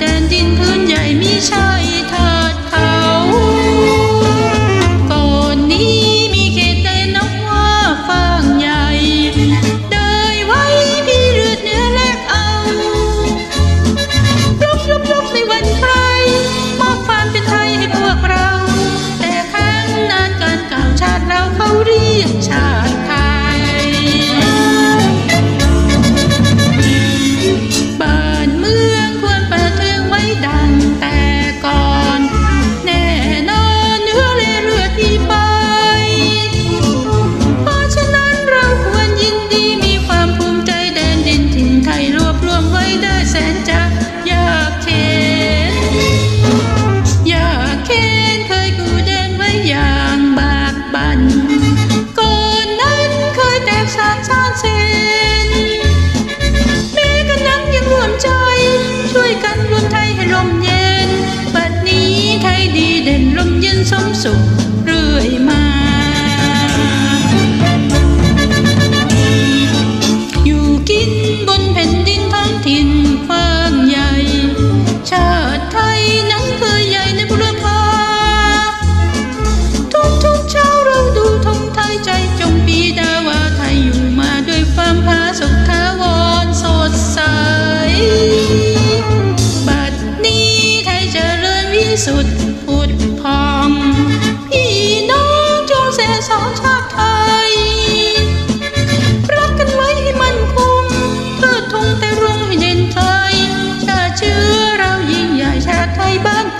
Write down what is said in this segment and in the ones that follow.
แดนดินพื้นใหญ่มีชา so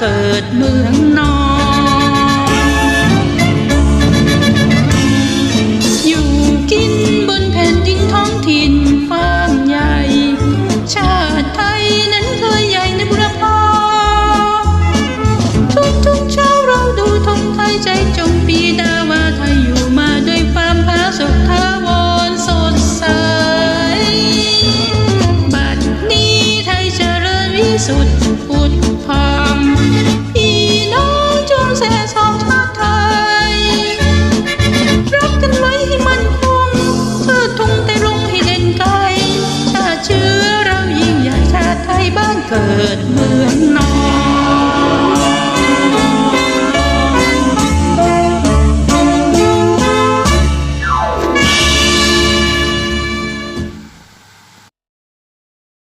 เกิดเมืองนออยู่กินบนแผ่นดินท้องถิ่นฟ้างใหญ่ ชาติไทยนั้นเคยใหญ่ในบุรพาทุกทุกเช้าเราดูทงไทยใจจงปีดาว่าไทยอยู่มาด้วยความพาสุขทาวรสดใส บัดนี้ไทยจเจริญวิสุทธิ์พุทธพาีน้องจงแส่สองชาติไทย รักกันไว้ให้มันคงเธอทงแต่ลงให้เด่นไกลชาเชื้อเรายิ่งใหญ่ชาไทยบ้านเกิดมือ